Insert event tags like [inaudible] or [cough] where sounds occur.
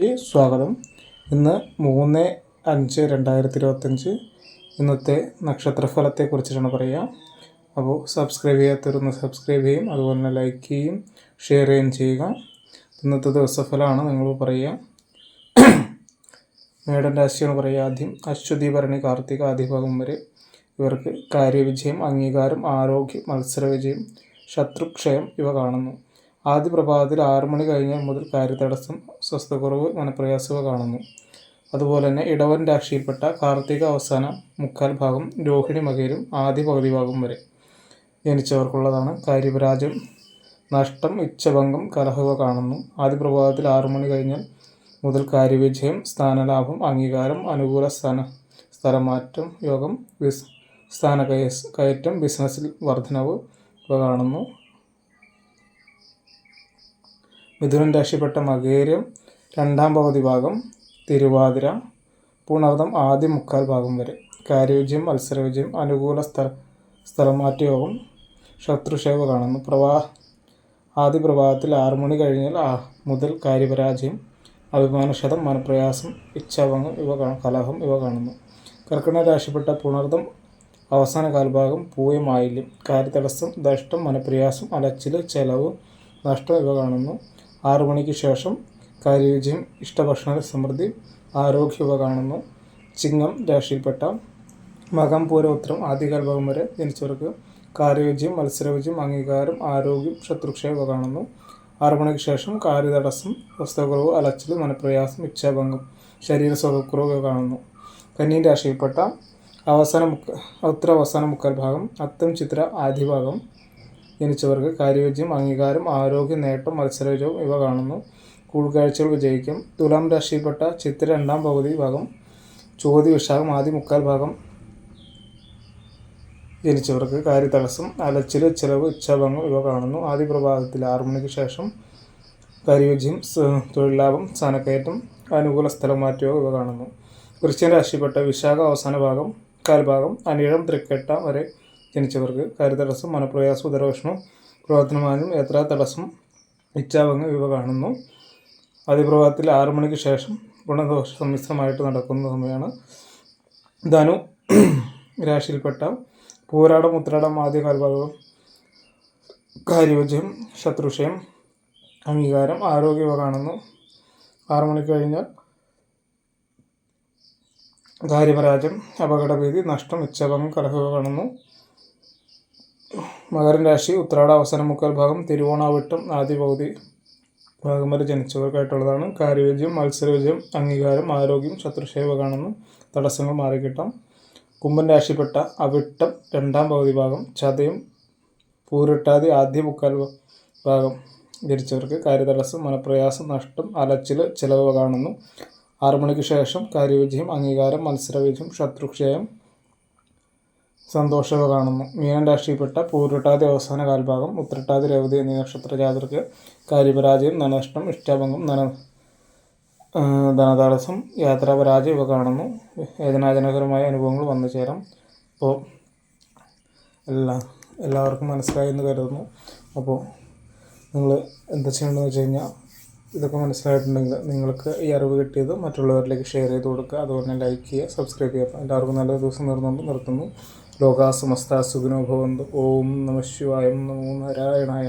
സ്വാഗതം. ഇന്ന് മൂന്ന് അഞ്ച് രണ്ടായിരത്തി ഇരുപത്തഞ്ച് ഇന്നത്തെ നക്ഷത്രഫലത്തെക്കുറിച്ചിട്ടാണ് പറയുക. അപ്പോൾ സബ്സ്ക്രൈബ് ചെയ്യാത്തവരൊന്ന് സബ്സ്ക്രൈബ് ചെയ്യും അതുപോലെ തന്നെ ലൈക്ക് ചെയ്യും ഷെയർ ചെയ്യുകയും ചെയ്യുക. ഇന്നത്തെ ദിവസഫലമാണ് നിങ്ങൾ പറയുക. മേടൻ രാശിയാണ് പറയുക. ആദ്യം അശ്വതി ഭരണി കാർത്തിക ആദ്യഭാഗം വരെ ഇവർക്ക് കാര്യവിജയം അംഗീകാരം ആരോഗ്യം മത്സരവിജയം ശത്രുക്ഷയം ഇവ കാണുന്നു. ആദ്യ പ്രഭാതത്തിൽ ആറു മണി കഴിഞ്ഞാൽ മുതൽ കാര്യതടസ്സം സ്വസ്ഥക്കുറവ് മനപ്രയാസവ കാണുന്നു. അതുപോലെ തന്നെ ഇടവൻ രാശിയിൽപ്പെട്ട കാർത്തിക അവസാന മുക്കാൽ ഭാഗം രോഹിണി മകയിലും ആദ്യ പകുതി ഭാഗം വരെ ജനിച്ചവർക്കുള്ളതാണ് കാര്യപരാജയം. നഷ്ടം ഇച്ഛഭംഗം കലഹവ കാണുന്നു. ആദ്യ പ്രഭാതത്തിൽ ആറു മണി കഴിഞ്ഞാൽ മുതൽ കാര്യവിജയം സ്ഥാനലാഭം അംഗീകാരം അനുകൂല സ്ഥാന സ്ഥലമാറ്റം യോഗം ബിസ് സ്ഥാന കയറ്റം ബിസിനസ്സിൽ വർധനവ് കാണുന്നു. മിഥുനൻ രാശിപ്പെട്ട മകേരം രണ്ടാം പകുതി ഭാഗം തിരുവാതിര പൂണർദം ആദ്യ മുക്കാൽ ഭാഗം വരെ. കാര്യവിജയം മത്സരവിജയം അനുകൂല സ്ഥല സ്ഥലമാറ്റ യോഗം ശത്രുക്ഷേവ കാണുന്നു. പ്രവാ ആദ്യ പ്രഭാതത്തിൽ ആറു മണി കഴിഞ്ഞാൽ ആ മുതൽ കാര്യപരാജയം അഭിമാനക്ഷതം മനപ്രയാസം ഇച്ഛാഭംഗം ഇവ കലഹം ഇവ കാണുന്നു. കർക്കിടക രാശിപ്പെട്ട പുണർദം അവസാന കാൽഭാഗം പൂയമായില്യം കാര്യതടസ്സം ദഷ്ടം മനപ്രയാസം അലച്ചിൽ ചെലവ് നഷ്ടം ഇവ കാണുന്നു. ആറു മണിക്ക് ശേഷം കാര്യവിജയം ഇഷ്ടഭക്ഷണ സമൃദ്ധി ആരോഗ്യവ കാണുന്നു. ചിങ്ങം രാശിയിൽപ്പെട്ട മകം പൂരോത്രം ഉത്തരം ആദ്യകാൽഭാഗം വരെ ജനിച്ചവർക്ക് കാര്യവിജയം മത്സരവിജയം അംഗീകാരം ആരോഗ്യം ശത്രുക്ഷയം ഇവ കാണുന്നു. ആറു മണിക്ക് ശേഷം കാര്യതടസ്സം വസ്തുക്കുറവ് അലച്ചിൽ മനപ്രയാസം ഇച്ഛാഭംഗം ശരീര സുഖക്കുറവ് ഇവ കാണുന്നു. കന്നി രാശിയിൽപ്പെട്ട അവസാന മുക്ക ഉത്തര അവസാന മുക്കാൽ ഭാഗം അത്തം ചിത്ര ആദ്യ ഭാഗം ജനിച്ചവർക്ക് കാര്യവിജയം അംഗീകാരം ആരോഗ്യ നേട്ടം മത്സരവിജയം ഇവ കാണുന്നു. കൂടിക്കാഴ്ചകൾ വിജയിക്കും തുലാം രാശിയിൽപ്പെട്ട ചിത്ര രണ്ടാം പകുതി ഭാഗം ചോതി വിഷാകം ആദ്യ മുക്കാൽ ഭാഗം ജനിച്ചവർക്ക് കാര്യതടസ്സം അലച്ചിൽ ചിലവ് ഇച്ഛാഭംഗം ഇവ കാണുന്നു. ആദ്യ പ്രഭാതത്തിൽ ആറു മണിക്ക് ശേഷം കാര്യവിജയം തൊഴിലാഭം സ്ഥാനക്കയറ്റം അനുകൂല സ്ഥലം മാറ്റിയോ ഇവ കാണുന്നു. ക്രിസ്ത്യൻ രാശിപ്പെട്ട വിശാഖ അവസാന ഭാഗം കാൽഭാഗം അനിഴം തൃക്കെട്ട വരെ ജനിച്ചവർക്ക് കാര്യതടസ്സം മനപ്രയാസം ഉദരഭക്ഷണം പ്രവർത്തനമാനും യാത്രാ തടസ്സം ഇച്ഛാഭംഗം ഇവ കാണുന്നു. അതിപ്രഭാതത്തിൽ ആറു മണിക്ക് ശേഷം ഗുണദോഷ സമ്മിശ്രമായിട്ട് നടക്കുന്ന സമയമാണ്. ധനു [clears throat] രാശിയിൽപ്പെട്ട പൂരാടം ഉത്രാടം ആദ്യ കാൽഭാഗം കാര്യവിജയം ശത്രുഷയം അംഗീകാരം ആരോഗ്യം ഇവ കാണുന്നു. ആറു മണിക്ക് കഴിഞ്ഞാൽ കാര്യപരാജയം അപകടഭീതി നഷ്ടം ഇച്ഛാഭംഗം കലഹ കാണുന്നു. മകരൻ രാശി ഉത്രാട അവസാന മുക്കാൽ ഭാഗം തിരുവോണാവട്ടം ആദ്യ പകുതി ഭാഗം വരെ ജനിച്ചവർക്കായിട്ടുള്ളതാണ്. കാര്യവിജയം മത്സരവിജയം അംഗീകാരം ആരോഗ്യം ശത്രുക്ഷേമ കാണുന്നു. തടസ്സങ്ങൾ മാറിക്കിട്ടാം. കുംഭൻ രാശിപ്പെട്ട അവിട്ടം രണ്ടാം പകുതി ഭാഗം ചതയും പൂരിട്ടാതി ആദ്യ മുക്കാൽ ഭാഗം ജനിച്ചവർക്ക് കാര്യതടസ്സം മനപ്രയാസം നഷ്ടം അലച്ചിൽ ചിലവ് കാണുന്നു. ആറു മണിക്ക് ശേഷം കാര്യവിജയം അംഗീകാരം മത്സരവിജയം ശത്രുക്ഷയം സന്തോഷവ കാണുന്നു. മീനൻ രാശിയിൽപ്പെട്ട പൂരുട്ടാതി അവസാന കാൽഭാഗം ഉത്രട്ടാതി രവതി എന്നീ നക്ഷത്ര ജാതർക്ക് കാര്യപരാജയം ധനനഷ്ടം ഇഷ്ടാഭംഗം ധന ധനതടസ്സം യാത്രാപരാജയം ഇവ കാണുന്നു. വേദനാജനകരമായ അനുഭവങ്ങൾ വന്നു ചേരാം. അപ്പോൾ എല്ലാ എല്ലാവർക്കും മനസ്സിലായി എന്ന് കരുതുന്നു. അപ്പോൾ നിങ്ങൾ എന്താ ചെയ്യേണ്ടതെന്ന് വെച്ച് കഴിഞ്ഞാൽ ഇതൊക്കെ മനസ്സിലായിട്ടുണ്ടെങ്കിൽ നിങ്ങൾക്ക് ഈ അറിവ് കിട്ടിയത് മറ്റുള്ളവരിലേക്ക് ഷെയർ ചെയ്ത് കൊടുക്കുക. അതുപോലെ ലൈക്ക് ചെയ്യുക സബ്സ്ക്രൈബ് ചെയ്യുക. എല്ലാവർക്കും നല്ല ദിവസം നേർന്നുകൊണ്ട് നിർത്തുന്നു. ലോകാസമസ്ത സുഖിനോ ഭവന്തു. ഓം നമ ശിവായം നമോ നാരായണായ.